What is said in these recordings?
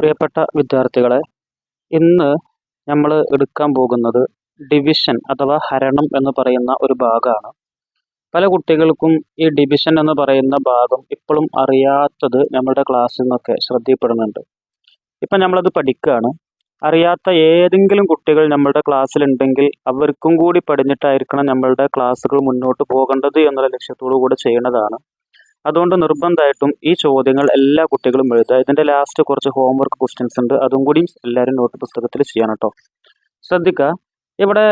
പ്രിയപ്പെട്ട വിദ്യാർത്ഥികളെ ഇന്ന് നമ്മൾ എടുക്കാൻ പോകുന്നത് ഡിവിഷൻ അഥവാ ഹരണം എന്ന് പറയുന്ന ഒരു ഭാഗമാണ് പല കുട്ടികൾക്കും ഈ ഡിവിഷൻ എന്ന് പറയുന്ന ഭാഗം ഇപ്പോഴും അറിയാത്തത് നമ്മുടെ ക്ലാസ്സിൽ നിന്നൊക്കെ ശ്രദ്ധയിൽപ്പെടുന്നുണ്ട്. ഇപ്പം നമ്മളത് പഠിക്കുകയാണ് അറിയാത്ത ഏതെങ്കിലും കുട്ടികൾ നമ്മളുടെ ക്ലാസ്സിലുണ്ടെങ്കിൽ അവർക്കും കൂടി പഠിഞ്ഞിട്ടായിരിക്കണം നമ്മളുടെ ക്ലാസ്സുകൾ മുന്നോട്ട് പോകേണ്ടത് എന്നുള്ള ലക്ഷ്യത്തോടു കൂടെ ചെയ്യുന്നതാണ് അതുകൊണ്ട് നിർബന്ധമായിട്ടും ഈ ചോദ്യങ്ങൾ എല്ലാ കുട്ടികളും എഴുതുക. ഇതിന്റെ ലാസ്റ്റ് കുറച്ച് ഹോംവർക്ക് ക്വസ്റ്റ്യൻസ് ഉണ്ട്. അതും കൂടിയും എല്ലാവരും നോട്ട് പുസ്തകത്തിൽ ചെയ്യണം കേട്ടോ. ശ്രദ്ധിക്കുക. ഇവിടെ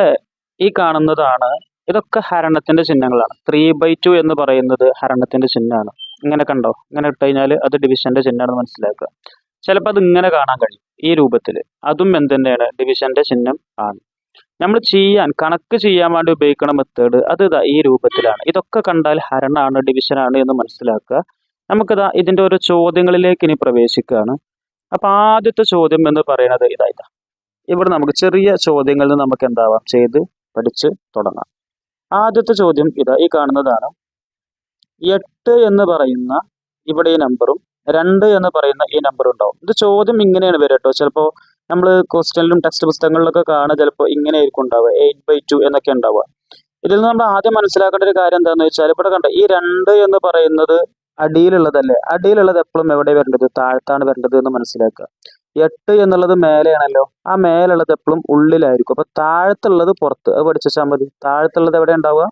ഈ കാണുന്നതാണ്. ഇതൊക്കെ ഹരണത്തിന്റെ ചിഹ്നങ്ങളാണ്. ത്രീ ബൈ ടു എന്ന് പറയുന്നത് ഹരണത്തിന്റെ ചിഹ്നമാണ്. ഇങ്ങനെ കണ്ടോ? ഇങ്ങനെ ഇട്ട് കഴിഞ്ഞാൽ അത് ഡിവിഷന്റെ ചിഹ്നമാണെന്ന് മനസ്സിലാക്കുക. ചിലപ്പോൾ അത് ഇങ്ങനെ കാണാൻ കഴിയും ഈ രൂപത്തിൽ അതും എന്ത് തന്നെയാണ് ഡിവിഷന്റെ ചിഹ്നം ആണ്. നമ്മൾ ചെയ്യാൻ കണക്ക് ചെയ്യാൻ വേണ്ടി ഉപയോഗിക്കുന്ന മെത്തേഡ് അത് ഇതാ ഈ രൂപത്തിലാണ്. ഇതൊക്കെ കണ്ടാൽ ഹരണാണ് ഡിവിഷനാണ് എന്ന് മനസ്സിലാക്കുക. നമുക്കിതാ ഇതിന്റെ ഒരു ചോദ്യങ്ങളിലേക്ക് ഇനി പ്രവേശിക്കുകയാണ്. അപ്പം ആദ്യത്തെ ചോദ്യം എന്ന് പറയുന്നത് ഇതാ ഇതാ. ഇവിടെ നമുക്ക് ചെറിയ ചോദ്യങ്ങളിൽ നിന്ന് നമുക്ക് എന്താവാം? ചെയ്ത് പഠിച്ച് തുടങ്ങാം. ആദ്യത്തെ ചോദ്യം ഇതാ ഈ കാണുന്നതാണ്. എട്ട് എന്ന് പറയുന്ന ഇവിടെ ഈ നമ്പറും രണ്ട് എന്ന് പറയുന്ന ഈ നമ്പറും ഉണ്ടാവും. ഇത് ചോദ്യം ഇങ്ങനെയാണ് വരട്ടോ ചിലപ്പോൾ നമ്മൾ ക്വസ്റ്റ്യനിലും ടെക്സ്റ്റ് പുസ്തകങ്ങളിലൊക്കെ കാണുക ചിലപ്പോൾ ഇങ്ങനെ ആയിരിക്കും ഉണ്ടാവുക. എയ്റ്റ് ബൈ ടു എന്നൊക്കെ ഉണ്ടാവുക. ഇതിൽ നിന്ന് നമ്മൾ ആദ്യം മനസ്സിലാക്കേണ്ട ഒരു കാര്യം എന്താണെന്ന് വെച്ചാൽ ഇവിടെ കണ്ട ഈ രണ്ട് എന്ന് പറയുന്നത് അടിയിലുള്ളതല്ലേ? അടിയിലുള്ളത് എപ്പോഴും എവിടെ വരേണ്ടത്? താഴത്താണ് വരേണ്ടത് എന്ന് മനസ്സിലാക്കുക. എട്ട് എന്നുള്ളത് മേലെയാണല്ലോ ആ മേലുള്ളത് എപ്പോഴും ഉള്ളിലായിരിക്കും. അപ്പൊ താഴത്തുള്ളത് പുറത്ത്. അത് പഠിച്ചാൽ മതി. താഴത്തുള്ളത് എവിടെ ഉണ്ടാവുക?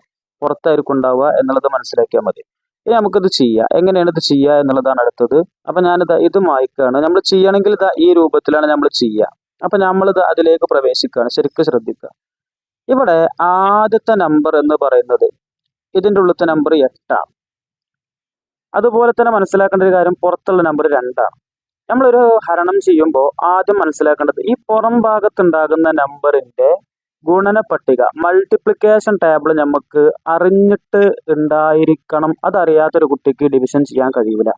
പുറത്തായിരിക്കും ഉണ്ടാവുക എന്നുള്ളത് മനസ്സിലാക്കിയാൽ മതി. ഇനി നമുക്കിത് ചെയ്യാം. എങ്ങനെയാണ് ഇത് ചെയ്യുക എന്നുള്ളതാണ് അടുത്തത്. അപ്പൊ ഞാനിത് ഇത് മായ്ക്കാണ്. നമ്മൾ ചെയ്യണമെങ്കിൽ ഇതാ ഈ രൂപത്തിലാണ് നമ്മൾ ചെയ്യുക അപ്പൊ നമ്മളിത് അതിലേക്ക് പ്രവേശിക്കുകയാണ്. ശരിക്കും ശ്രദ്ധിക്കുക. ഇവിടെ ആദ്യത്തെ നമ്പർ എന്ന് പറയുന്നത് ഇതിന്റെ ഉള്ളത്തെ നമ്പർ എട്ടാണ്. അതുപോലെ തന്നെ മനസ്സിലാക്കേണ്ട ഒരു കാര്യം പുറത്തുള്ള നമ്പർ രണ്ടാണ്. നമ്മളൊരു ഹരണം ചെയ്യുമ്പോൾ ആദ്യം മനസ്സിലാക്കേണ്ടത് ഈ പുറം ഭാഗത്തുണ്ടാകുന്ന നമ്പറിന്റെ ഗുണന പട്ടിക. മൾട്ടിപ്ലിക്കേഷൻ ടേബിൾ നമുക്ക് അറിഞ്ഞിട്ട് ഉണ്ടായിരിക്കണം അതറിയാത്തൊരു കുട്ടിക്ക് ഡിവിഷൻ ചെയ്യാൻ കഴിയില്ല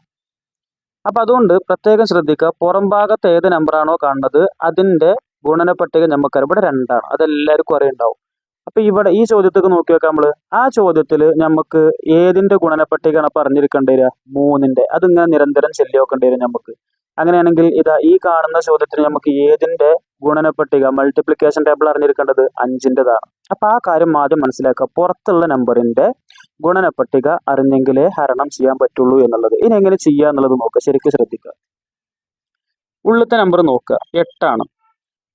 അപ്പൊ അതുകൊണ്ട് പ്രത്യേകം ശ്രദ്ധിക്കുക പുറം ഭാഗത്ത് ഏത് നമ്പറാണോ കാണുന്നത് അതിന്റെ ഗുണന പട്ടിക നമുക്കറിയാം ഇവിടെ രണ്ടാണ്. അതെല്ലാവർക്കും അറിയുണ്ടാവും. അപ്പൊ ഇവിടെ ഈ ചോദ്യത്തേക്ക് നോക്കി നോക്കാം നമ്മൾ. ആ ചോദ്യത്തിൽ നമുക്ക് ഏതിന്റെ ഗുണന പട്ടികയാണ് പറഞ്ഞിരിക്കേണ്ടി വരിക? മൂന്നിന്റെ. അതിങ്ങനെ നിരന്തരം ചെല്ലി നോക്കേണ്ടി വരും നമുക്ക് അങ്ങനെയാണെങ്കിൽ ഇതാ ഈ കാണുന്ന ചോദ്യത്തിന് നമുക്ക് ഏതിന്റെ ഗുണന പട്ടിക മൾട്ടിപ്ലിക്കേഷൻ ടേബിൾ അറിഞ്ഞിരിക്കേണ്ടത് അഞ്ചിന്റെതാണ്. അപ്പൊ ആ കാര്യം ആദ്യം മനസ്സിലാക്കുക. പുറത്തുള്ള നമ്പറിന്റെ ഗുണനപ്പട്ടിക അറിഞ്ഞെങ്കിലേ ഹരണം ചെയ്യാൻ പറ്റുള്ളൂ എന്നുള്ളത്. ഇനി എങ്ങനെ ചെയ്യുക എന്നുള്ളത് നോക്കുക. ശരിക്കും ശ്രദ്ധിക്കുക. ഉള്ളത്തെ നമ്പർ നോക്കുക. എട്ടാണ്.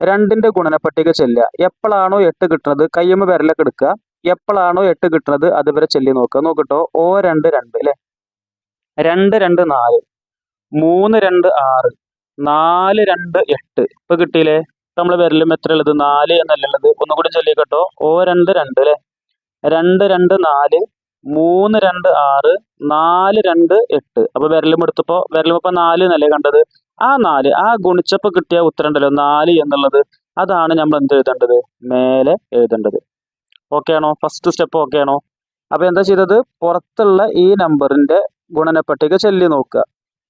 രണ്ടിന്റെ ഗുണനപ്പട്ടിക ചെല്ലുക. എപ്പോഴാണോ എട്ട് കിട്ടുന്നത് കയ്യമ്മ വിരലൊക്കെ എടുക്കുക. എപ്പോഴാണോ എട്ട് കിട്ടുന്നത് അതുവരെ ചെല്ലി നോക്കുക. നോക്കട്ടോ ഓ രണ്ട് രണ്ട് അല്ലെ രണ്ട് രണ്ട് നാല്. മൂന്ന് രണ്ട് ആറ് നാല് രണ്ട് എട്ട്. ഇപ്പൊ കിട്ടിയില്ലേ? നമ്മൾ വിരലും എത്ര ഉള്ളത് നാല് എന്നല്ല ഉള്ളത് ഒന്നുകൂടി ചൊല്ലിക്കട്ടോ ഓ രണ്ട് രണ്ട് അല്ലെ? രണ്ട് രണ്ട് നാല് മൂന്ന് രണ്ട് ആറ് നാല് രണ്ട് എട്ട്. അപ്പൊ വിരലും എടുത്തപ്പോ വിരലും ഇപ്പൊ നാല് എന്നല്ലേ കണ്ടത്? ആ നാല്. ആ ഗുണിച്ചപ്പോ കിട്ടിയ ഉത്തരം ഉണ്ടല്ലോ നാല് എന്നുള്ളത്. അതാണ് നമ്മൾ എന്ത് എഴുതേണ്ടത്? മേലെ എഴുതേണ്ടത്. ഓക്കെ ആണോ? ഫസ്റ്റ് സ്റ്റെപ്പ് ഓക്കെ ആണോ? അപ്പൊ എന്താ ചെയ്തത്? പുറത്തുള്ള ഈ നമ്പറിന്റെ ഗുണനപ്പട്ടിക ചൊല്ലി ചെല്ലി നോക്കുക.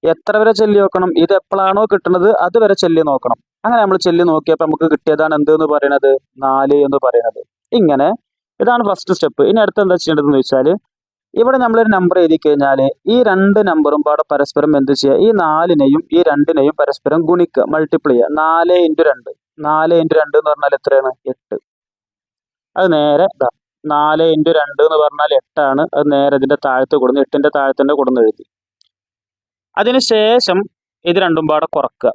എത്ര വരെ ചെല്ലി നോക്കണം? ഇത് എപ്പോഴാണോ കിട്ടുന്നത് അത് വരെ ചെല്ലി നോക്കണം. അങ്ങനെ നമ്മൾ ചെല്ലി നോക്കിയപ്പോൾ നമുക്ക് കിട്ടിയതാണ് എന്ത് എന്ന് പറയുന്നത് നാല് എന്ന് പറയുന്നത് ഇങ്ങനെ. ഇതാണ് ഫസ്റ്റ് സ്റ്റെപ്പ് ഇനി അടുത്ത് എന്താ ചെയ്യേണ്ടതെന്ന് വെച്ചാൽ ഇവിടെ നമ്മളൊരു നമ്പർ എഴുതി കഴിഞ്ഞാൽ ഈ രണ്ട് നമ്പറും പാടെ പരസ്പരം എന്ത് ചെയ്യുക? ഈ നാലിനെയും ഈ രണ്ടിനെയും പരസ്പരം ഗുണിക്കുക മൾട്ടിപ്ലൈ ചെയ്യുക. നാല് ഇന്റു രണ്ട്. നാല് ഇന്റു രണ്ട് എന്ന് പറഞ്ഞാൽ എത്രയാണ്? എട്ട്. അത് നേരെ നാല് ഇന്റു രണ്ട് എന്ന് പറഞ്ഞാൽ എട്ടാണ്. അത് നേരെ ഇതിന്റെ താഴത്ത് കൊടുന്ന് എട്ടിന്റെ താഴത്തിന്റെ കൊടുന്ന് എഴുതി. അതിനുശേഷം ഇത് രണ്ടും പാടെ കുറക്കുക.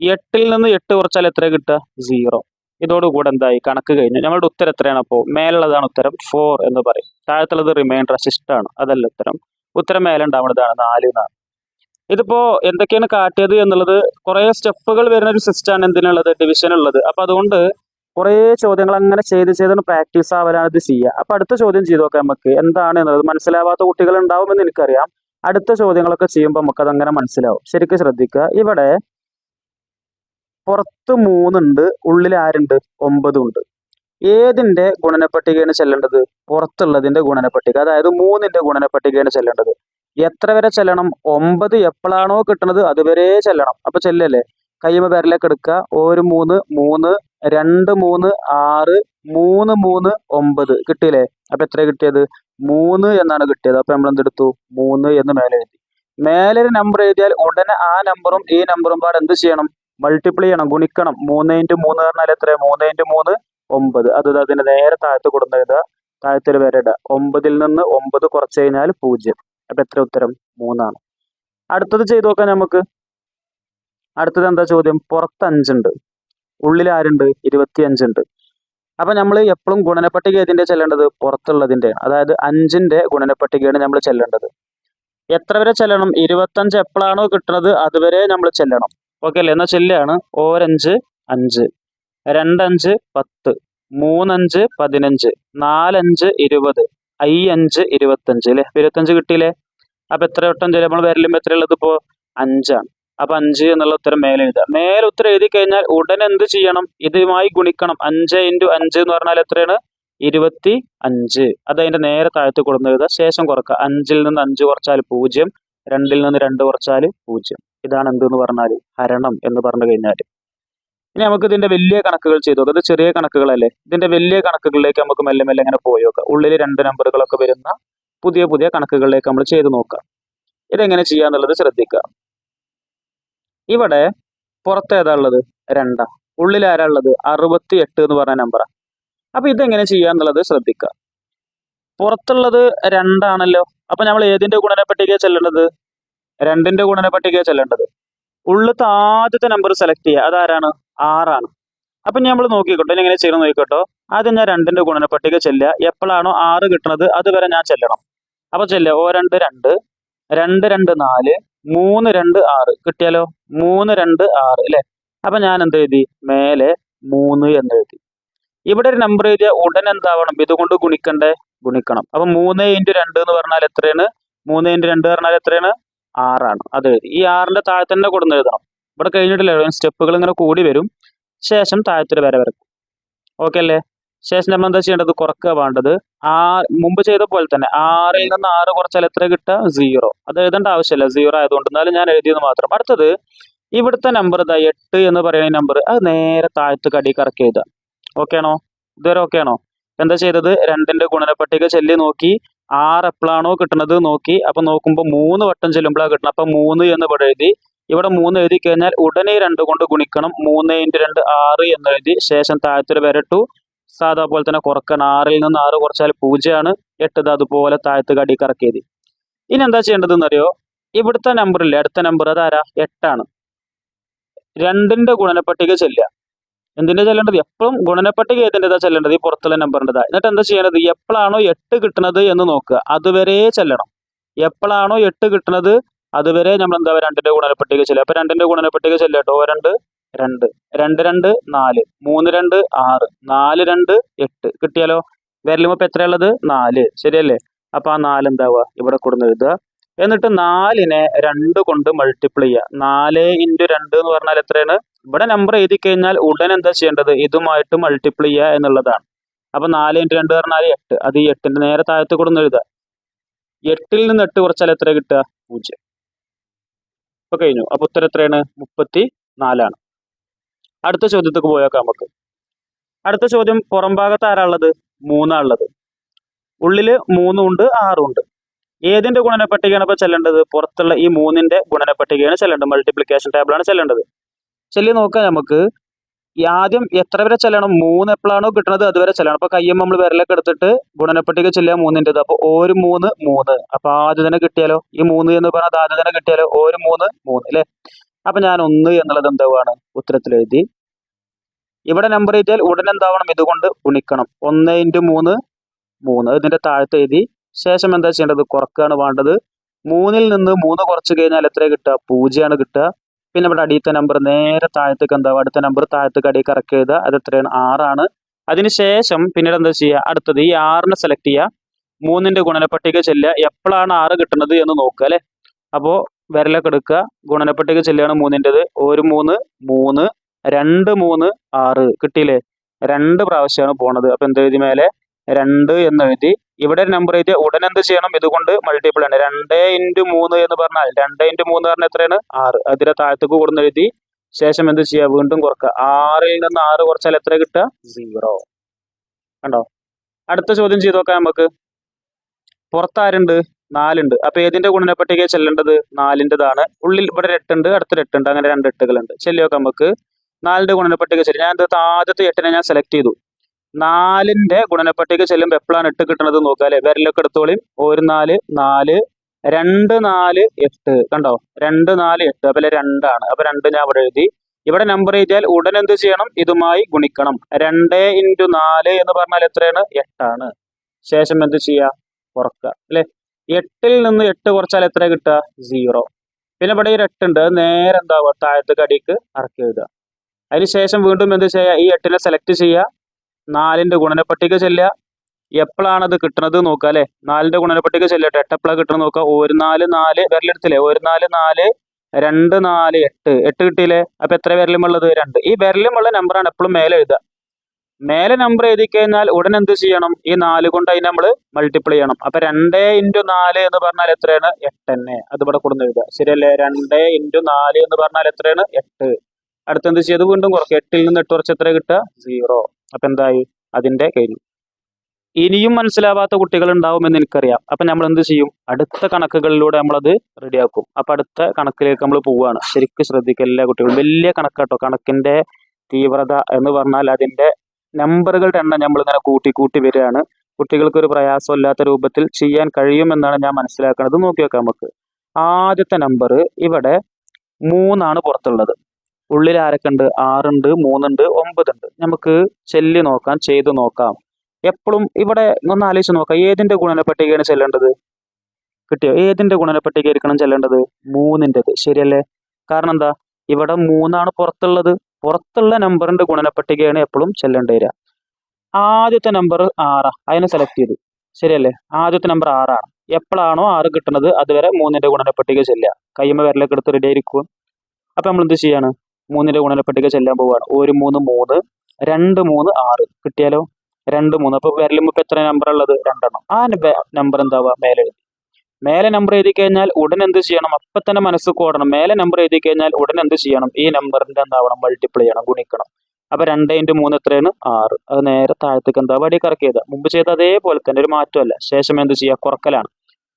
എട്ടിൽ നിന്ന് എട്ട് കുറച്ചാൽ എത്ര കിട്ടുക? സീറോ ഇതോടുകൂടെ എന്തായി? കണക്ക് കഴിഞ്ഞു. നമ്മളുടെ ഉത്തരം എത്രയാണ് അപ്പോൾ? മേലുള്ളതാണ് ഉത്തരം. ഫോർ എന്ന് പറയും. താഴത്തുള്ളത് റിമൈൻഡർ അസിസ്റ്റ് ആണ്. അതല്ല ഉത്തരം. ഉത്തരം മേലെ ഉണ്ടാവുന്നതാണ് നാല് എന്നാണ്. ഇതിപ്പോ എന്തൊക്കെയാണ് കാട്ടിയത് എന്നുള്ളത് കുറെ സ്റ്റെപ്പുകൾ വരുന്ന ഒരു സിസ്റ്റാണ് എന്തിനുള്ളത്? ഡിവിഷൻ ഉള്ളത്. അപ്പൊ അതുകൊണ്ട് കുറേ ചോദ്യങ്ങൾ അങ്ങനെ ചെയ്ത് ചെയ്ത് പ്രാക്ടീസ് ആവലാണ് ഇത് ചെയ്യുക അപ്പൊ അടുത്ത ചോദ്യം ചെയ്തു നോക്കാം നമുക്ക്. എന്താണ് എന്നുള്ളത്? മനസ്സിലാവാത്ത കുട്ടികൾ ഉണ്ടാവുമെന്ന് എനിക്കറിയാം. അടുത്ത ചോദ്യങ്ങളൊക്കെ ചെയ്യുമ്പോൾ നമുക്ക് അതങ്ങനെ മനസ്സിലാവും. ശരിക്കും ശ്രദ്ധിക്കുക. ഇവിടെ പുറത്ത് മൂന്നുണ്ട് ഉള്ളിൽ ആരുണ്ട്? ഒമ്പതുണ്ട് ഏതിന്റെ ഗുണനപ്പട്ടികയാണ് ചെല്ലേണ്ടത്? പുറത്തുള്ളതിന്റെ ഗുണനപ്പട്ടിക. അതായത് മൂന്നിന്റെ ഗുണനപ്പട്ടികയാണ് ചെല്ലേണ്ടത്. എത്ര വരെ ചെല്ലണം? ഒമ്പത് എപ്പോഴാണോ കിട്ടണത് അതുവരെ ചെല്ലണം. അപ്പൊ ചെല്ലല്ലേ? കയ്യുമ്പ വിരലേക്ക് എടുക്കുക. ഒരു മൂന്ന് മൂന്ന് രണ്ട് മൂന്ന് ആറ് മൂന്ന് മൂന്ന് ഒമ്പത് കിട്ടിയില്ലേ? അപ്പൊ എത്ര കിട്ടിയത്? മൂന്ന് എന്നാണ് കിട്ടിയത്. അപ്പൊ നമ്മൾ എന്തെടുത്തു? മൂന്ന് എന്ന് മേലെ എഴുതി. മേലെ ഒരു നമ്പർ എഴുതിയാൽ ഉടനെ ആ നമ്പറും ഈ നമ്പറും പാടെ എന്ത് ചെയ്യണം? മൾട്ടിപ്ലൈ ചെയ്യണം. ഗുണിക്കണം. മൂന്ന് ഇന്റു മൂന്ന് പറഞ്ഞാൽ എത്ര മൂന്ന് ഇന്റു മൂന്ന് ഒമ്പത്. അത് അതിന് നേരെ താഴത്ത് കൊടുന്ന എഴുതുക താഴത്തൊരു വരെ ഇടുക ഒമ്പതിൽ നിന്ന് ഒമ്പത് കുറച്ച് കഴിഞ്ഞാൽ പൂജ്യം. അപ്പൊ എത്ര ഉത്തരം? മൂന്നാണ്. അടുത്തത് ചെയ്തു നോക്കാം നമുക്ക്. അടുത്തത് എന്താ ചോദ്യം? പുറത്ത് അഞ്ചുണ്ട് ഉള്ളിൽ ആരുണ്ട്? ഇരുപത്തി അഞ്ചുണ്ട് അപ്പൊ നമ്മൾ എപ്പോഴും ഗുണനപ്പട്ടിക ഏതിന്റെ ചെല്ലേണ്ടത് പുറത്തുള്ളതിന്റെ അതായത് അഞ്ചിന്റെ ഗുണനപ്പട്ടികയാണ് നമ്മൾ ചെല്ലേണ്ടത്. എത്ര വരെ ചെല്ലണം? ഇരുപത്തഞ്ച് എപ്പോഴാണോ കിട്ടുന്നത് അതുവരെ നമ്മൾ ചെല്ലണം. ഓക്കെ അല്ലേ? എന്നാൽ ചെല്ലാണ്. ഓരഞ്ച് അഞ്ച്. രണ്ടഞ്ച് പത്ത്. മൂന്നഞ്ച് പതിനഞ്ച്. നാലഞ്ച് ഇരുപത്. ഐ അഞ്ച് ഇരുപത്തഞ്ച്. അല്ലേ? ഇരുപത്തഞ്ച് കിട്ടിയില്ലേ? അപ്പൊ എത്ര വട്ടം ചെല്ലുമ്പോൾ വരലും എത്ര ഉള്ളത് ഇപ്പോ? അഞ്ചാണ്. അപ്പൊ അഞ്ച് എന്നുള്ള ഉത്തരം മേലെ എഴുതുക. മേലെ ഉത്തരം എഴുതി കഴിഞ്ഞാൽ ഉടനെ എന്ത് ചെയ്യണം? ഇതുമായി ഗുണിക്കണം. അഞ്ച് ഇന്റു അഞ്ച് എന്ന് പറഞ്ഞാൽ എത്രയാണ്? ഇരുപത്തി അഞ്ച്. അത് അതിന്റെ നേരെ താഴത്ത് കൊടുന്ന് എഴുതുക. ശേഷം കുറക്കുക. അഞ്ചിൽ നിന്ന് അഞ്ച് കുറച്ചാൽ പൂജ്യം. രണ്ടിൽ നിന്ന് രണ്ട് കുറച്ചാൽ പൂജ്യം. ഇതാണ് എന്തെന്ന് പറഞ്ഞാൽ ഹരണം എന്ന് പറഞ്ഞു കഴിഞ്ഞാൽ. ഇനി നമുക്ക് ഇതിന്റെ വലിയ കണക്കുകൾ ചെയ്തു നോക്കാം. ഇത് ചെറിയ കണക്കുകളല്ലേ? ഇതിന്റെ വലിയ കണക്കുകളിലേക്ക് നമുക്ക് മെല്ലെ മെല്ലെ ഇങ്ങനെ പോയി ഉള്ളിൽ രണ്ട് നമ്പറുകളൊക്കെ വരുന്ന പുതിയ പുതിയ കണക്കുകളിലേക്ക് നമ്മൾ ചെയ്തു നോക്കാം. ഇതെങ്ങനെ ചെയ്യാന്നുള്ളത് ശ്രദ്ധിക്കുക. ഇവിടെ പുറത്ത് ഏതാ ഉള്ളത്? രണ്ടാ. ഉള്ളിൽ ആരാ ഉള്ളത്? അറുപത്തി എട്ട് എന്ന് പറഞ്ഞ നമ്പറാ അപ്പൊ ഇതെങ്ങനെ ചെയ്യാന്നുള്ളത് ശ്രദ്ധിക്കുക. പുറത്തുള്ളത് രണ്ടാണല്ലോ. അപ്പൊ നമ്മൾ ഏതിന്റെ ഗുണന പട്ടികയാണ് ചെല്ലേണ്ടത്? രണ്ടിന്റെ ഗുണന പട്ടികയാണ് ചെല്ലേണ്ടത്. ഉള്ളത്തെ ആദ്യത്തെ നമ്പർ സെലക്ട് ചെയ്യുക. അതാരാണ്? ആറാണ്. അപ്പൊ നമ്മൾ നോക്കിക്കോട്ടെ. എങ്ങനെ ചെയ്യണം നോക്കിക്കോട്ടോ. ആദ്യം ഞാൻ രണ്ടിന്റെ ഗുണന പട്ടിക ചെല്ലുക. എപ്പോഴാണോ ആറ് കിട്ടുന്നത് അതുവരെ ഞാൻ ചെല്ലണം. അപ്പൊ ചെല്ലുക. ഓ രണ്ട് രണ്ട്. രണ്ട് രണ്ട് നാല്. മൂന്ന് രണ്ട് ആറ് കിട്ടിയാലോ? മൂന്ന് രണ്ട് ആറ് അല്ലെ? അപ്പൊ ഞാൻ എന്ത് എഴുതി? മേലെ മൂന്ന് എന്ന് എഴുതി. ഇവിടെ ഒരു നമ്പർ എഴുതിയ ഉടൻ എന്താവണം? ഇതുകൊണ്ട് ഗുണിക്കണ്ടേ? ഗുണിക്കണം. അപ്പൊ മൂന്ന് ഇന്റു രണ്ട് എന്ന് പറഞ്ഞാൽ എത്രയാണ്? മൂന്ന് ഇന്റു രണ്ട് പറഞ്ഞാൽ എത്രയാണ്? ആറാണ്. അത് എഴുതി. ഈ ആറിന്റെ താഴെ തന്നെ കൊടുന്ന് എഴുതണം. ഇവിടെ കഴിഞ്ഞിട്ടില്ല? സ്റ്റെപ്പുകൾ ഇങ്ങനെ കൂടി വരും. ശേഷം താഴത്തൊരു വര വരക്കും ഓക്കെ അല്ലേ? ശേഷം നമ്മൾ എന്താ ചെയ്യേണ്ടത്? കുറക്കുക വേണ്ടത്. ആ മുമ്പ് ചെയ്ത പോലെ തന്നെ ആറിൽ നിന്ന് ആറ് കുറച്ചാൽ എത്ര കിട്ടുക? സീറോ അത് എഴുതേണ്ട ആവശ്യമില്ല. സീറോ ആയതുകൊണ്ട് എന്നാലും ഞാൻ എഴുതിയത് മാത്രം. അടുത്തത് ഇവിടുത്തെ നമ്പർ ഇതാ എട്ട് എന്ന് പറയുന്ന നമ്പർ അത് നേരെ താഴത്ത് കടി കറക്കി ചെയ്ത ഓക്കെ ആണോ? ഇതുവരെ ഓക്കെ ആണോ? എന്താ ചെയ്തത്? രണ്ടിന്റെ ഗുണനപ്പട്ടിക ചെല്ലി നോക്കി. ആറ് എപ്പോഴാണോ കിട്ടുന്നത് നോക്കി. അപ്പൊ നോക്കുമ്പോൾ മൂന്ന് വട്ടം ചെല്ലുമ്പോഴാണ് കിട്ടണം അപ്പൊ മൂന്ന് എന്ന് ഇവിടെ എഴുതി. ഇവിടെ മൂന്ന് എഴുതി കഴിഞ്ഞാൽ ഉടനെ രണ്ട് കൊണ്ട് ഗുണിക്കണം. മൂന്ന് ഇന്റു രണ്ട് ആറ് എന്ന് എഴുതി. ശേഷം താഴത്തൊരു വരട്ടു സാധാ പോലെ തന്നെ കുറക്കണം ആറിൽ നിന്ന് ആറ് കുറച്ചാൽ പൂജ്യമാണ്. എട്ടത് അതുപോലെ താഴത്ത് കടി കറക്കിയത്. ഇനി എന്താ ചെയ്യേണ്ടതെന്ന് അറിയോ ഇവിടുത്തെ നമ്പറില്ലേ അടുത്ത നമ്പർ അതാരാ? എട്ടാണ്. രണ്ടിന്റെ ഗുണനപ്പട്ടിക ചെല്ലുക. എന്തിന്റെ ചെല്ലേണ്ടത്? എപ്പോഴും ഗുണനപ്പട്ടിക ഏതിന്റെതാ ചെല്ലേണ്ടത്? ഈ പുറത്തുള്ള നമ്പറിന്റെതാ എന്നിട്ട് എന്താ ചെയ്യേണ്ടത്? എപ്പോഴാണോ എട്ട് കിട്ടുന്നത് എന്ന് നോക്കുക. അതുവരെ ചെല്ലണം. എപ്പോഴാണോ എട്ട് കിട്ടുന്നത് അതുവരെ നമ്മൾ എന്താ രണ്ടിന്റെ ഗുണനപ്പട്ടിക ചെല്ലുക. അപ്പൊ രണ്ടിന്റെ ഗുണനപ്പട്ടിക ചെല്ലട്ടോ രണ്ട് രണ്ട്. രണ്ട് രണ്ട് നാല്. മൂന്ന് രണ്ട് ആറ്. നാല് രണ്ട് എട്ട്. കിട്ടിയാലോ? വിരലുമ്പോൾ ഇപ്പം എത്രയുള്ളത് നാല്. ശരിയല്ലേ? അപ്പൊ ആ നാല് എന്താവുക? ഇവിടെ കൊടുന്ന് എഴുതുക. എന്നിട്ട് നാലിനെ രണ്ട് കൊണ്ട് മൾട്ടിപ്ലൈ ചെയ്യുക. നാല് ഇന്റു രണ്ട് എന്ന് പറഞ്ഞാൽ എത്രയാണ്? ഇവിടെ നമ്പർ എഴുതി കഴിഞ്ഞാൽ ഉടൻ എന്താ ചെയ്യേണ്ടത്? ഇതുമായിട്ട് മൾട്ടിപ്ലൈ ചെയ്യുക എന്നുള്ളതാണ്. അപ്പൊ നാല് ഇന്റു രണ്ട് പറഞ്ഞാൽ എട്ട്. അത് ഈ എട്ടിന്റെ നേരെ താഴത്ത് കൊടുന്ന് എഴുതുക. എട്ടിൽ നിന്ന് എട്ട് കുറച്ചാൽ എത്ര കിട്ടുക? പൂജ്യം. ഇപ്പം കഴിഞ്ഞു. അപ്പൊ ഉത്തരം എത്രയാണ്? മുപ്പത്തി നാലാണ് അടുത്ത ചോദ്യത്തേക്ക് പോയേക്കാം നമുക്ക്. അടുത്ത ചോദ്യം പുറം ഭാഗത്ത് ആരാളുള്ളത് മൂന്നാളുള്ളത് ഉള്ളിൽ മൂന്നും ഉണ്ട് ആറും ഉണ്ട്. ഏതിന്റെ ഗുണനപ്പട്ടികയാണ് ഇപ്പൊ ചെല്ലേണ്ടത്? പുറത്തുള്ള ഈ മൂന്നിന്റെ ഗുണനപ്പട്ടികയാണ് ചെല്ലേണ്ടത്. മൾട്ടിപ്ലിക്കേഷൻ ടേബിളാണ് ചെല്ലേണ്ടത്. ചെല്ലി നോക്കാം നമുക്ക്. ആദ്യം എത്ര വരെ ചെല്ലണം? മൂന്ന് എപ്പോഴാണോ കിട്ടുന്നത് അതുവരെ ചെല്ലണം. അപ്പൊ കയ്യം നമ്മൾ വിരലൊക്കെ എടുത്തിട്ട് ഗുണനപ്പട്ടിക ചെല്ലുക മൂന്നിന്റെത് അപ്പൊ ഒരു മൂന്ന് മൂന്ന്. അപ്പൊ ആദ്യം തന്നെ കിട്ടിയാലോ? ഈ മൂന്ന് എന്ന് പറഞ്ഞാൽ ആദ്യം തന്നെ കിട്ടിയാലോ? ഒരു മൂന്ന് മൂന്ന് അല്ലെ? അപ്പൊ ഞാൻ ഒന്ന് എന്നുള്ളത് എന്താവാണ്? ഉത്തരത്തിൽ എഴുതി. ഇവിടെ നമ്പർ എഴുതിയാൽ ഉടൻ എന്താവണം? ഇതുകൊണ്ട് ഗുണിക്കണം. ഒന്ന് ഇന്റു മൂന്ന് മൂന്ന്. ഇതിന്റെ താഴത്ത് എഴുതി. ശേഷം എന്താ ചെയ്യേണ്ടത്? കുറക്കാണ് വേണ്ടത്. മൂന്നിൽ നിന്ന് മൂന്ന് കുറച്ച് കഴിഞ്ഞാൽ എത്ര കിട്ടുക? പൂജ്യമാണ് കിട്ടുക. പിന്നെ ഇവിടെ അടിയത്തെ നമ്പർ നേരെ താഴത്തേക്ക് എന്താവും? അടുത്ത നമ്പർ താഴത്തേക്ക് അടിയിൽ കറക്റ്റ് ചെയ്താൽ അത് എത്രയാണ്? ആറാണ്. അതിനുശേഷം പിന്നീട് എന്താ ചെയ്യുക? അടുത്തത് ഈ ആറിനെ സെലക്ട് ചെയ്യുക. മൂന്നിന്റെ ഗുണനപ്പട്ടിക ചെല്ലുക. എപ്പോഴാണ് ആറ് കിട്ടുന്നത് എന്ന് നോക്കുക അല്ലേ? അപ്പോ വിരലൊക്കെ എടുക്കുക. ഗുണനപ്പട്ടിക ചെല്ലുകയാണ് മൂന്നിന്റെത്. ഒരു മൂന്ന് മൂന്ന് രണ്ട് മൂന്ന് ആറ്. കിട്ടിയില്ലേ? രണ്ട് പ്രാവശ്യമാണ് പോണത്. അപ്പൊ എന്ത് എഴുതി മേലെ? രണ്ട് എന്ന് എഴുതി. ഇവിടെ നമ്പർ എഴുതി ഉടൻ എന്ത് ചെയ്യണം? ഇതുകൊണ്ട് മൾട്ടിപ്പിൾ ആണ്. രണ്ട് ഇന്റു മൂന്ന് എന്ന് പറഞ്ഞാൽ രണ്ട് ഇന്റു മൂന്ന് പറഞ്ഞാൽ എത്രയാണ്? ആറ്. അതിന്റെ താഴത്തേക്ക് കൊടുന്ന് എഴുതി. ശേഷം എന്ത് ചെയ്യുക? വീണ്ടും കുറക്കുക. ആറിൽ നിന്ന് ആറ് കുറച്ചാൽ എത്ര കിട്ടുക? സീറോ കണ്ടോ? അടുത്ത ചോദ്യം ചെയ്ത് നോക്കാം നമുക്ക്. പുറത്താരുണ്ട്? നാലുണ്ട്. അപ്പൊ ഏതിന്റെ ഗുണനപ്പട്ടിക ചെല്ലേണ്ടത്? നാലിന്റെതാണ് ഉള്ളിൽ ഇവിടെ എട്ടുണ്ട് അടുത്തൊരു എട്ടുണ്ട്. അങ്ങനെ രണ്ട് എട്ടുകളുണ്ട്. ചെല്ലിയൊക്കെ നമുക്ക് നാലിന്റെ ഗുണനപ്പട്ടിക ചെല്ലും. ഞാൻ എന്താ ആദ്യത്തെ എട്ടിനെ ഞാൻ സെലക്ട് ചെയ്തു. നാലിന്റെ ഗുണനപ്പട്ടിക ചെല്ലുമ്പോൾ എപ്പോഴാണ് എട്ട് കിട്ടുന്നത് നോക്കുക അല്ലെ? വിരലൊക്കെ എടുത്തോളിയും. ഒരു നാല് നാല് രണ്ട് നാല് എട്ട്. കണ്ടോ? രണ്ട് നാല് എട്ട്. അപ്പൊ രണ്ടാണ്. അപ്പൊ രണ്ട് ഞാൻ ഇവിടെ എഴുതി. ഇവിടെ നമ്പർ എഴുതിയാൽ ഉടൻ എന്ത് ചെയ്യണം? ഇതുമായി ഗുണിക്കണം. രണ്ട് ഇന്റു നാല് എന്ന് പറഞ്ഞാൽ എത്രയാണ്? എട്ടാണ്. ശേഷം എന്ത് ചെയ്യുക? കുറക്കുക. അല്ലെ? എട്ടിൽ നിന്ന് എട്ട് കുറച്ചാൽ എത്ര കിട്ടുക? സീറോ പിന്നെ ഇവിടെ ഈ എട്ടുണ്ട് നേരെ എന്താവുക താഴത്തെ കടിക്ക് ഇറക്കി എഴുതുക. അതിനുശേഷം വീണ്ടും എന്ത് ചെയ്യുക? ഈ എട്ടിനെ സെലക്ട് ചെയ്യുക. നാലിന്റെ ഗുണനപ്പട്ടിക ചെല്ലുക. എപ്പോഴാണ് അത് കിട്ടുന്നത് നോക്കുക അല്ലെ? നാലിന്റെ ഗുണനപ്പട്ടിക ചെല്ലട്ടെ എട്ട് എപ്പോഴാണ് കിട്ടുന്നത് നോക്കുക? ഒരു നാല് നാല് വിരലെടുത്തില്ലേ? ഒരു നാല് നാല് രണ്ട് നാല് എട്ട്. എട്ട് കിട്ടിയില്ലേ? അപ്പൊ എത്ര വിരലുമുള്ളത്? രണ്ട്. ഈ വിരലുമുള്ള നമ്പറാണ് എപ്പോഴും മേലെ എഴുതുക. മേലെ നമ്പർ എഴുതി കഴിഞ്ഞാൽ ഉടൻ എന്ത് ചെയ്യണം? ഈ നാല് കൊണ്ട് അതിനെ നമ്മൾ മൾട്ടിപ്ലൈ ചെയ്യണം. അപ്പൊ രണ്ട് ഇന്റു നാല് എന്ന് പറഞ്ഞാൽ എത്രയാണ്? എട്ട് തന്നെ. അത് ഇവിടെ കൊടുന്ന് എഴുതുക. ശരിയല്ലേ? രണ്ട് ഇന്റു നാല് എന്ന് പറഞ്ഞാൽ എത്രയാണ്? എട്ട്. അടുത്ത് എന്ത് ചെയ്ത്? വീണ്ടും കുറയ്ക്കുക. എട്ടിൽ നിന്ന് എട്ട് കുറച്ച് എത്ര കിട്ടുക? സീറോ അപ്പൊ എന്തായി? അതിന്റെ കഴിഞ്ഞു ഇനിയും മനസ്സിലാവാത്ത കുട്ടികൾ ഉണ്ടാവുമെന്ന് എനിക്കറിയാം. അപ്പൊ നമ്മൾ എന്ത് ചെയ്യും? അടുത്ത കണക്കുകളിലൂടെ നമ്മളത് റെഡിയാക്കും അപ്പൊ അടുത്ത കണക്കിലേക്ക് നമ്മൾ പോവുകയാണ്. ശരിക്കും ശ്രദ്ധിക്കുക എല്ലാ കുട്ടികളും. വലിയ കണക്കാട്ടോ. കണക്കിന്റെ തീവ്രത എന്ന് പറഞ്ഞാൽ അതിന്റെ നമ്പറുകളുടെ എണ്ണം നമ്മൾ ഇങ്ങനെ കൂട്ടി കൂട്ടി വരികയാണ്. കുട്ടികൾക്ക് ഒരു പ്രയാസമില്ലാത്ത രൂപത്തിൽ ചെയ്യാൻ കഴിയുമെന്നാണ് ഞാൻ മനസ്സിലാക്കുന്നത്. നോക്കി വെക്കാം നമുക്ക്. ആദ്യത്തെ നമ്പർ ഇവിടെ മൂന്നാണ് പുറത്തുള്ളത്. ഉള്ളിൽ ആരൊക്കെ ഉണ്ട് ആറുണ്ട് മൂന്നുണ്ട് ഒമ്പതുണ്ട്. നമുക്ക് ചെല്ലി നോക്കാം ചെയ്തു നോക്കാം. എപ്പോഴും ഇവിടെ ഒന്ന് ആലോചിച്ച് നോക്കാം. ഏതിന്റെ ഗുണനപ്പട്ടികയാണ് ചെല്ലേണ്ടത്? കിട്ടിയോ? ഏതിന്റെ ഗുണനപ്പട്ടിക ആയിരിക്കണം ചെല്ലേണ്ടത്? മൂന്നിന്റെത്. ശരിയല്ലേ? കാരണം എന്താ? ഇവിടെ മൂന്നാണ് പുറത്തുള്ളത്. പുറത്തുള്ള നമ്പറിന്റെ ഗുണനപ്പട്ടികയാണ് എപ്പോഴും ചെല്ലേണ്ടി വരിക. ആദ്യത്തെ നമ്പർ ആറാ അതിനെ സെലക്ട് ചെയ്തു. ശരിയല്ലേ? ആദ്യത്തെ നമ്പർ ആറാണ്. എപ്പോഴാണോ ആറ് കിട്ടുന്നത് അതുവരെ മൂന്നിന്റെ ഗുണനപ്പട്ടിക ചെല്ലുക. കയ്യുമ്പ വിരലൊക്കെ എടുത്ത് റെഡി ആയിരിക്കും അപ്പൊ നമ്മൾ എന്ത് ചെയ്യാണ്? മൂന്നിന്റെ ഗുണനപ്പട്ടിക ചെല്ലാൻ പോവുകയാണ് ഒരു മൂന്ന് മൂന്ന് രണ്ട് മൂന്ന് ആറ്. കിട്ടിയാലോ? രണ്ട് മൂന്ന്. അപ്പൊ വിരലും ഇപ്പൊ എത്ര നമ്പർ ഉള്ളത്? രണ്ടെണ്ണം. ആ നമ്പർ എന്താവാ? മേലെ എഴുതി. മേലെ നമ്പർ എഴുതി കഴിഞ്ഞാൽ ഉടൻ എന്ത് ചെയ്യണം? അപ്പൊ തന്നെ മനസ്സ് കോടണം. മേലെ നമ്പർ എഴുതി കഴിഞ്ഞാൽ ഉടൻ എന്ത് ചെയ്യണം? ഈ നമ്പറിന്റെ എന്താവണം? മൾട്ടിപ്ലൈ ചെയ്യണം ഗുണിക്കണം. അപ്പൊ രണ്ട് ഇന്റു മൂന്ന് എത്രയാണ്? ആറ്. അത് നേരെ താഴത്തേക്ക് എന്താ? വടി കറക്കിയത് മുമ്പ് ചെയ്ത അതേപോലെ തന്നെ ഒരു മാറ്റമല്ല. ശേഷം എന്ത് ചെയ്യുക? കുറക്കലാണ്.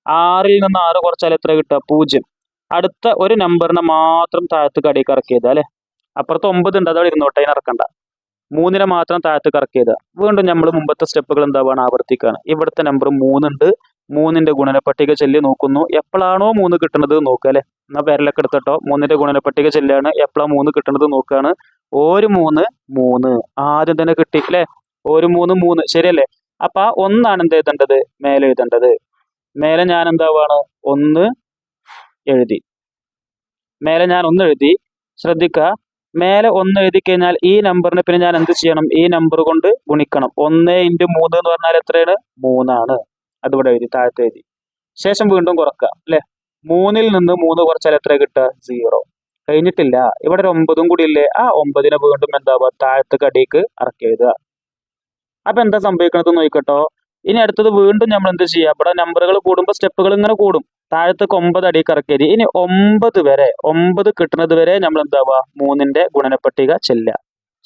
ആറിൽ നിന്ന് ആറ് കുറച്ചാൽ എത്ര കിട്ടുക? പൂജ്യം. അടുത്ത ഒരു നമ്പറിനെ മാത്രം താഴത്തേക്ക് അടി കറക്റ്റ് ചെയ്താൽ അല്ലേ? അപ്പുറത്ത് ഒമ്പത് ഉണ്ട്. അതവിടെ ഇരുന്നോട്ടെ ഇറക്കണ്ട. മൂന്നിനെ മാത്രം താഴത്ത് കറക്ക് ചെയ്താൽ വീണ്ടും നമ്മൾ മുമ്പത്തെ സ്റ്റെപ്പുകൾ എന്താവാണ്? ആവർത്തിക്കുകയാണ്. ഇവിടുത്തെ നമ്പർ മൂന്നുണ്ട് മൂന്നിന്റെ ഗുണനപ്പട്ടിക ചെല്ലി നോക്കുന്നു. എപ്പോഴാണോ മൂന്ന് കിട്ടുന്നത് നോക്കുക അല്ലെ? എന്നാ വിരലൊക്കെ എടുത്തിട്ടോ. മൂന്നിന്റെ ഗുണനപ്പട്ടിക ചെല്ലാണ്. എപ്പോഴാ മൂന്ന് കിട്ടുന്നത് നോക്കുകയാണ്. ഒരു മൂന്ന് മൂന്ന്. ആദ്യം തന്നെ കിട്ടി അല്ലെ? ഒരു മൂന്ന് മൂന്ന്. ശരിയല്ലേ? അപ്പൊ ആ ഒന്നാണ് എന്ത് എഴുതേണ്ടത്? മേലെ എഴുതേണ്ടത്. മേലെ ഞാൻ എന്താവാണ്? ഒന്ന് എഴുതി. മേലെ ഞാൻ ഒന്ന് എഴുതി. ശ്രദ്ധിക്കുക. മേലെ ഒന്ന് എഴുതി കഴിഞ്ഞാൽ ഈ നമ്പറിന് പിന്നെ ഞാൻ എന്ത് ചെയ്യണം? ഈ നമ്പർ കൊണ്ട് ഗുണിക്കണം. ഒന്ന് ഇന്റു മൂന്ന് എന്ന് പറഞ്ഞാൽ എത്രയാണ്? മൂന്നാണ്. അതിവിടെ എഴുതി താഴത്തെ എഴുതി. ശേഷം വീണ്ടും കുറക്കുക അല്ലെ? മൂന്നിൽ നിന്ന് മൂന്ന് കുറച്ചാൽ എത്ര കിട്ടുക? സീറോ കഴിഞ്ഞിട്ടില്ല. ഇവിടെ ഒരു ഒമ്പതും കൂടി ഇല്ലേ ആ ഒമ്പതിനെ വീണ്ടും എന്താവുക താഴത്ത് കടിക്ക് ഇറക്കി എഴുതുക. അപ്പൊ എന്താ സംഭവിക്കണത് നോക്കട്ടോ ഇനി അടുത്തത് വീണ്ടും നമ്മൾ എന്ത് ചെയ്യുക? ഇവിടെ നമ്പറുകൾ കൂടുമ്പോൾ സ്റ്റെപ്പുകൾ ഇങ്ങനെ കൂടും. താഴത്തേക്ക് ഒമ്പത് അടി കറക്കേരി ഇനി ഒമ്പത് വരെ ഒമ്പത് കിട്ടുന്നത് വരെ നമ്മൾ എന്താവുക മൂന്നിന്റെ ഗുണനപ്പട്ടിക ചെല്ലുക.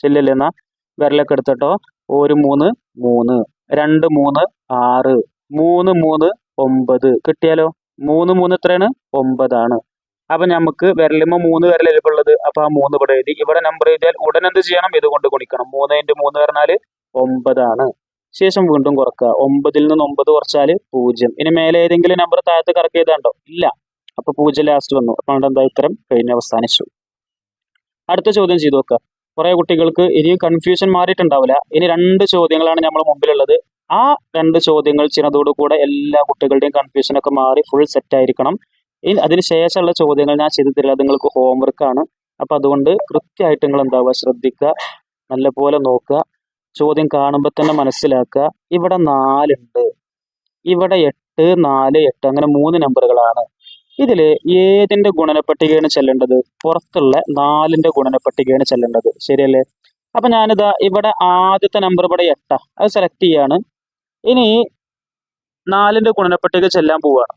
ചെല്ലല്ലേ എന്നാ വിരലൊക്കെ എടുത്തിട്ടോ ഒരു മൂന്ന് മൂന്ന്. രണ്ട് മൂന്ന് ആറ്. മൂന്ന് മൂന്ന് ഒമ്പത്. കിട്ടിയാലോ? മൂന്ന് മൂന്ന് എത്രയാണ്? ഒമ്പതാണ്. അപ്പൊ നമുക്ക് വിരലുമ്പോൾ മൂന്ന് വിരൽ ഉള്ളത് അപ്പൊ ആ മൂന്ന് ഇവിടെ എഴുതി. ഇവിടെ നമ്പർ എഴുതിയാൽ ഉടൻ എന്ത് ചെയ്യണം? ഇത് കൊണ്ട് ഗുണിക്കണം. മൂന്ന് ഇന്റു മൂന്ന് പറഞ്ഞാൽ ഒമ്പതാണ്. ശേഷം വീണ്ടും കുറക്കുക. ഒമ്പതിൽ നിന്ന് ഒമ്പത് കുറച്ചാൽ പൂജ്യം. ഇനി മേലെ ഏതെങ്കിലും നമ്പർ താഴത്ത് കറക്റ്റ് ചെയ്താണ്ടോ ഇല്ല. അപ്പൊ പൂജ്യം ലാസ്റ്റ് വന്നു. അപ്പൊ എന്താ ഉത്തരം? കഴിഞ്ഞ അവസാനിച്ചു. അടുത്ത ചോദ്യം ചെയ്തു നോക്കുക. കുറെ കുട്ടികൾക്ക് ഇനി കൺഫ്യൂഷൻ മാറിയിട്ടുണ്ടാവില്ല. ഇനി രണ്ട് ചോദ്യങ്ങളാണ് നമ്മൾ മുമ്പിലുള്ളത്. ആ രണ്ട് ചോദ്യങ്ങൾ ചെയ്യുന്നതോടുകൂടെ എല്ലാ കുട്ടികളുടെയും കൺഫ്യൂഷനൊക്കെ മാറി ഫുൾ സെറ്റ് ആയിരിക്കണം. ഇനി അതിന് ശേഷമുള്ള ചോദ്യങ്ങൾ ഞാൻ ചെയ്തു അത് നിങ്ങൾക്ക് ആണ്. അപ്പൊ അതുകൊണ്ട് കൃത്യമായിട്ട് നിങ്ങൾ എന്താവുക? ശ്രദ്ധിക്കുക. നല്ലപോലെ നോക്കുക. ചോദ്യം കാണുമ്പോൾ തന്നെ മനസ്സിലാക്കുക. ഇവിടെ നാലുണ്ട്. ഇവിടെ എട്ട് നാല് എട്ട്. അങ്ങനെ മൂന്ന് നമ്പറുകളാണ് ഇതിൽ ഏതിന്റെ ഗുണനപ്പട്ടികയാണ് ചെല്ലേണ്ടത്? പുറത്തുള്ള നാലിന്റെ ഗുണനപ്പട്ടികയാണ് ചെല്ലേണ്ടത്. ശരിയല്ലേ? അപ്പൊ ഞാനിതാ ഇവിടെ ആദ്യത്തെ നമ്പർ ഇവിടെ എട്ടാ. അത് സെലക്ട് ചെയ്യാണ്. ഇനി നാലിന്റെ ഗുണനപ്പട്ടിക ചെല്ലാൻ പോവുകയാണ്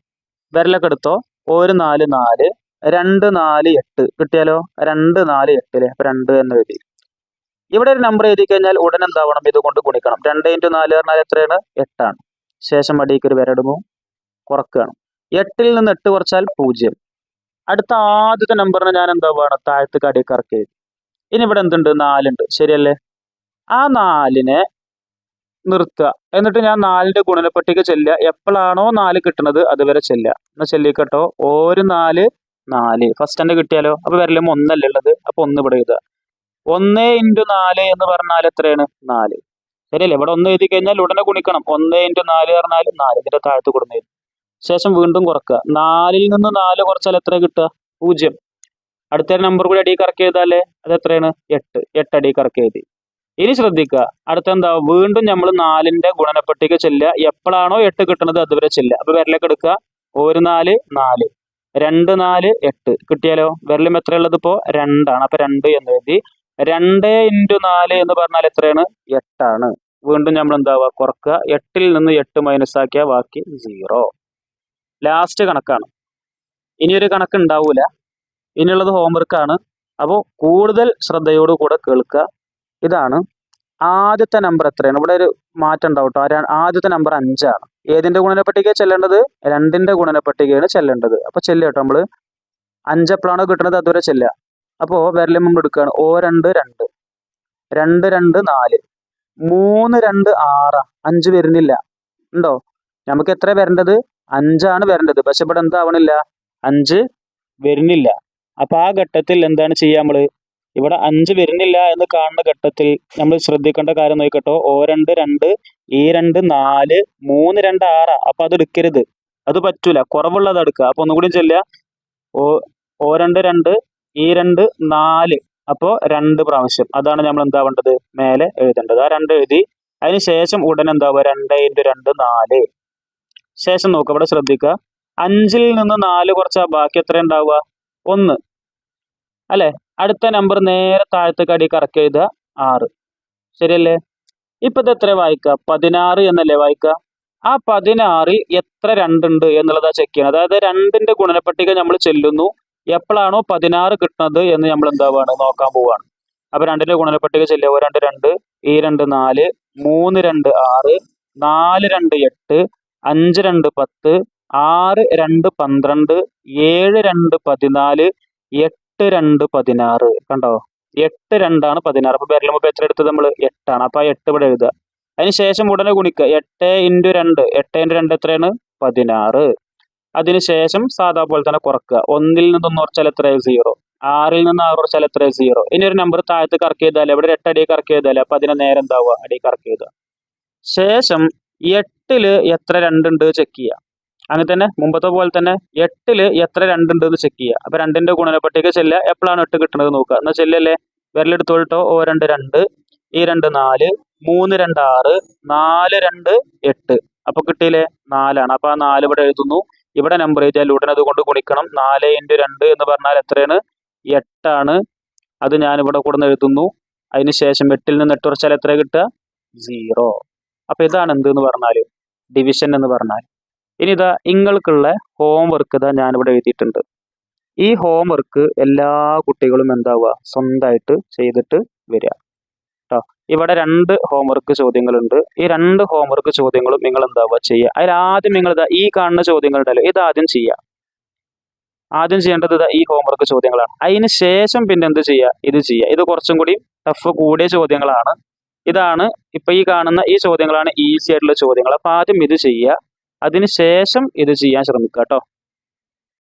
വിരലൊക്കെ എടുത്തോ. ഒരു നാല് നാല് രണ്ട് നാല് എട്ട്. കിട്ടിയാലോ? രണ്ട് നാല് എട്ടിൽ അപ്പൊ രണ്ട് എന്ന് എഴുതി. ഇവിടെ ഒരു നമ്പർ എഴുതി കഴിഞ്ഞാൽ ഉടൻ എന്താവണം? ഇത് കൊണ്ട് ഗുണിക്കണം. രണ്ട് ഇന്റു നാല് പറഞ്ഞാൽ എത്രയാണ്? എട്ടാണ്. ശേഷം അടിക്ക് ഒരു കുറക്കുകയാണ് എട്ടിൽ നിന്ന് എട്ട് കുറച്ചാൽ പൂജ്യം. അടുത്ത ആദ്യത്തെ നമ്പറിനെ ഞാൻ എന്താ വേണം? താഴത്ത് കടിയൊക്കെ ഇറക്കി. ഇനി ഇവിടെ എന്തുണ്ട്? നാലുണ്ട്. ശരിയല്ലേ? ആ നാലിനെ നിർത്തുക. എന്നിട്ട് ഞാൻ നാലിന്റെ ഗുണനപ്പട്ടിക ചെല്ലുക. എപ്പോഴാണോ നാല് കിട്ടുന്നത് അതുവരെ ചെല്ലുക. എന്നാൽ ചെല്ലിക്കട്ടോ. ഒരു നാല് നാല്. ഫസ്റ്റ് തന്നെ കിട്ടിയാലോ? അപ്പൊ വരലും ഒന്നല്ലേ ഉള്ളത്? അപ്പൊ ഒന്ന് ഇവിടെ എഴുതുക. ഒന്ന് ഇന്റു നാല് എന്ന് പറഞ്ഞാൽ എത്രയാണ്? നാല്. ശരിയല്ലേ? ഇവിടെ ഒന്ന് എഴുതി കഴിഞ്ഞാൽ ഉടനെ ഗുണിക്കണം. ഒന്ന് ഇന്റു നാല് പറഞ്ഞാൽ നാല്. ഇതിന്റെ താഴത്ത് കൊടുന്ന് ശേഷം വീണ്ടും കുറക്കുക. നാലിൽ നിന്ന് നാല് കുറച്ചാൽ എത്ര കിട്ടുക? പൂജ്യം. അടുത്ത നമ്പർ കൂടി അടി കറക്റ്റ് ചെയ്താലേ അത് എത്രയാണ്? എട്ട്. എട്ട് അടി കറക്റ്റ് ചെയ്ത്. ഇനി ശ്രദ്ധിക്കുക. അടുത്ത എന്താ? വീണ്ടും നമ്മൾ നാലിന്റെ ഗുണനപ്പട്ടിക ചെല്ലുക. എപ്പോഴാണോ എട്ട് കിട്ടുന്നത് അതുവരെ ചെല്ലുക. അപ്പൊ വിരലൊക്കെ എടുക്കുക. ഒരു നാല് നാല്. രണ്ട് നാല് എട്ട്. കിട്ടിയാലോ? വിരലും എത്രയുള്ളത് ഇപ്പോ രണ്ടാണ്. അപ്പൊ രണ്ട് എന്ന് എഴുതി. രണ്ട് ഇന്റു നാല് എന്ന് പറഞ്ഞാൽ എത്രയാണ്? എട്ടാണ്. വീണ്ടും നമ്മൾ എന്താവുക? കുറക്കുക. എട്ടിൽ നിന്ന് എട്ട് മൈനസ് ആക്കിയ ബാക്കി സീറോ. ലാസ്റ്റ് കണക്കാണ്. ഇനിയൊരു കണക്ക് ഉണ്ടാവൂല. ഇനിയുള്ളത് ഹോംവർക്ക് ആണ്. അപ്പോൾ കൂടുതൽ ശ്രദ്ധയോടുകൂടെ കേൾക്കുക. ഇതാണ് ആദ്യത്തെ നമ്പർ എത്രയാണ്? ഇവിടെ ഒരു മാറ്റം ഉണ്ടാവും കേട്ടോ ആദ്യത്തെ നമ്പർ അഞ്ചാണ്. ഏതിന്റെ ഗുണനപ്പട്ടിക ചെല്ലേണ്ടത്? രണ്ടിന്റെ ഗുണനപ്പട്ടികയാണ് ചെല്ലേണ്ടത്. അപ്പോൾ ചെല്ലുക കേട്ടോ നമ്മൾ. അഞ്ച് എപ്പോഴാണോ കിട്ടുന്നത് അതുവരെ ചെല്ലുക. അപ്പോൾ വിരലും മുമ്പ് എടുക്കുകയാണ്. ഓ രണ്ട് രണ്ട്. രണ്ട് രണ്ട് നാല്. മൂന്ന് രണ്ട് ആറാ. അഞ്ച് വരുന്നില്ല. ഉണ്ടോ? നമുക്ക് എത്ര വരേണ്ടത്? അഞ്ചാണ് വരേണ്ടത്. പക്ഷെ ഇവിടെ എന്താവണില്ല? അഞ്ച് വരുന്നില്ല. അപ്പൊ ആ ഘട്ടത്തിൽ എന്താണ് ചെയ്യുക നമ്മൾ? ഇവിടെ അഞ്ച് വരുന്നില്ല എന്ന് കാണുന്ന ഘട്ടത്തിൽ നമ്മൾ ശ്രദ്ധിക്കേണ്ട കാര്യം നോക്കട്ടോ. ഓ രണ്ട് രണ്ട് ഈ രണ്ട് നാല് മൂന്ന് രണ്ട് ആറാ. അപ്പൊ അത് എടുക്കരുത്. അത് പറ്റൂല. കുറവുള്ളത് എടുക്കുക. അപ്പൊ ഒന്നുകൂടി ചെല്ലുക. ഓ ഓ രണ്ട് രണ്ട് ഈ രണ്ട് നാല്. അപ്പോ രണ്ട് പ്രാവശ്യം. അതാണ് നമ്മൾ എന്താവേണ്ടത് മേലെ എഴുതേണ്ടത്. ആ രണ്ട് എഴുതി. അതിന് ശേഷം ഉടനെ എന്താവുക? രണ്ട് ഇന്റു രണ്ട് നാല്. ശേഷം നോക്കുക ഇവിടെ ശ്രദ്ധിക്കുക. അഞ്ചിൽ നിന്ന് നാല് കുറച്ചാൽ ബാക്കി എത്ര ഉണ്ടാവുക? ഒന്ന്. അല്ലേ? അടുത്ത നമ്പർ നേരെ താഴത്തേക്ക് അടി കറക്റ്റ് എഴുതുക ആറ്. ശരിയല്ലേ? ഇപ്പൊ ഇത് എത്ര വായിക്കുക? പതിനാറ് എന്നല്ലേ വായിക്കുക? ആ പതിനാറിൽ എത്ര രണ്ടുണ്ട് എന്നുള്ളതാ ചെക്ക് ചെയ്യണം അതായത് രണ്ടിന്റെ ഗുണനപ്പട്ടിക നമ്മൾ ചെല്ലുന്നു. എപ്പോഴാണോ പതിനാറ് കിട്ടുന്നത് എന്ന് നമ്മൾ എന്താവാണ് നോക്കാൻ പോവാണ്. അപ്പൊ രണ്ടിന്റെ ഗുണനപ്പട്ടിക ചെല്ലുക. രണ്ട് രണ്ട്. ഈ രണ്ട് നാല്. മൂന്ന് രണ്ട് ആറ്. നാല് രണ്ട് എട്ട്. അഞ്ച് രണ്ട് പത്ത് ആറ് രണ്ട് പന്ത്രണ്ട് ഏഴ് രണ്ട് പതിനാല് എട്ട് രണ്ട് പതിനാറ്. കണ്ടോ? എട്ട് രണ്ടാണ് പതിനാറ്. അപ്പൊ മുമ്പ് എത്ര എടുത്തത് നമ്മൾ എട്ടാണ്. അപ്പൊ ആ എട്ട് ഇവിടെ എഴുതുക. അതിന് ശേഷം ഉടനെ ഗുണിക്കുക എട്ട് ഇന്റു രണ്ട്. എട്ട് ഇന്റു രണ്ട് എത്രയാണ്? പതിനാറ്. അതിനുശേഷം സാധാ പോലെ തന്നെ കുറക്കുക. ഒന്നിൽ നിന്ന് ഒന്ന് കുറച്ചാൽ എത്ര സീറോ. ആറിൽ നിന്ന് ആറ് കുറച്ചാൽ എത്ര സീറോ. ഇനി ഒരു നമ്പർ താഴത്ത് കറക്കി ചെയ്താലേ ഇവിടെ എട്ട് അടി കറക്കി ചെയ്താലേ അപ്പൊ അതിനെ നേരെ എന്താവുക? അടി കറക്കി ചെയ്തുക ശേഷം എട്ടിൽ എത്ര രണ്ടുണ്ട് ചെക്ക് ചെയ്യുക അങ്ങനെ തന്നെ മുമ്പത്തെ പോലെ തന്നെ എട്ടിൽ എത്ര രണ്ടുണ്ട് എന്ന് ചെക്ക് ചെയ്യുക അപ്പൊ രണ്ടിന്റെ ഗുണനപ്പട്ടിക ചെല്ലുക. എപ്പോഴാണ് എട്ട് കിട്ടുന്നത് നോക്കുക. എന്നാ ചെല്ലല്ലേ വിരലെടുത്തോട്ടോ ഓ രണ്ട് രണ്ട്. ഈ രണ്ട് നാല്. മൂന്ന് രണ്ട് ആറ്. നാല് രണ്ട് എട്ട്. അപ്പൊ കിട്ടിയില്ലേ? നാലാണ്. അപ്പൊ ആ നാല് ഇവിടെ എഴുതുന്നു. ഇവിടെ നമ്പർ എഴുതിയാൽ ഉടനെ അത് കൊണ്ട് ഗുണിക്കണം. നാല് ഇന്റു രണ്ട് എന്ന് പറഞ്ഞാൽ എത്രയാണ്? എട്ടാണ്. അത് ഞാൻ ഇവിടെ കൊടുന്ന് എഴുതുന്നു. അതിന് ശേഷം എട്ടിൽ നിന്ന് എട്ട് കുറച്ചാൽ എത്ര കിട്ടുക? സീറോ. അപ്പൊ ഇതാണ് എന്ത് എന്ന് പറഞ്ഞാൽ ഡിവിഷൻ എന്ന് പറഞ്ഞാൽ. ഇനി ഇതാ നിങ്ങൾക്കുള്ള ഹോംവർക്ക് ഇതാ ഞാനിവിടെ എഴുതിയിട്ടുണ്ട്. ഈ ഹോംവർക്ക് എല്ലാ കുട്ടികളും എന്താവുക? സ്വന്തമായിട്ട് ചെയ്തിട്ട് വരിക. കേട്ടോ ഇവിടെ രണ്ട് ഹോംവർക്ക് ചോദ്യങ്ങളുണ്ട്. ഈ രണ്ട് ഹോംവർക്ക് ചോദ്യങ്ങളും നിങ്ങൾ എന്താവുക? ചെയ്യുക. അതിൽ ആദ്യം നിങ്ങൾ ഇതാ ഈ കാണുന്ന ചോദ്യങ്ങളുണ്ടല്ലോ ഇത് ആദ്യം ചെയ്യുക. ആദ്യം ചെയ്യേണ്ടത് ഈ ഹോംവർക്ക് ചോദ്യങ്ങളാണ്. അതിന് ശേഷം പിന്നെ എന്ത് ചെയ്യുക? ഇത് ചെയ്യുക. ഇത് കുറച്ചും കൂടി ടഫ് കൂടിയ ചോദ്യങ്ങളാണ്. ഇതാണ് ഇപ്പൊ ഈ കാണുന്ന ഈ ചോദ്യങ്ങളാണ് ഈസി ആയിട്ടുള്ള ചോദ്യങ്ങൾ. അപ്പൊ ആദ്യം ഇത് ചെയ്യുക. അതിനുശേഷം ഇത് ചെയ്യാൻ ശ്രമിക്കുക കേട്ടോ.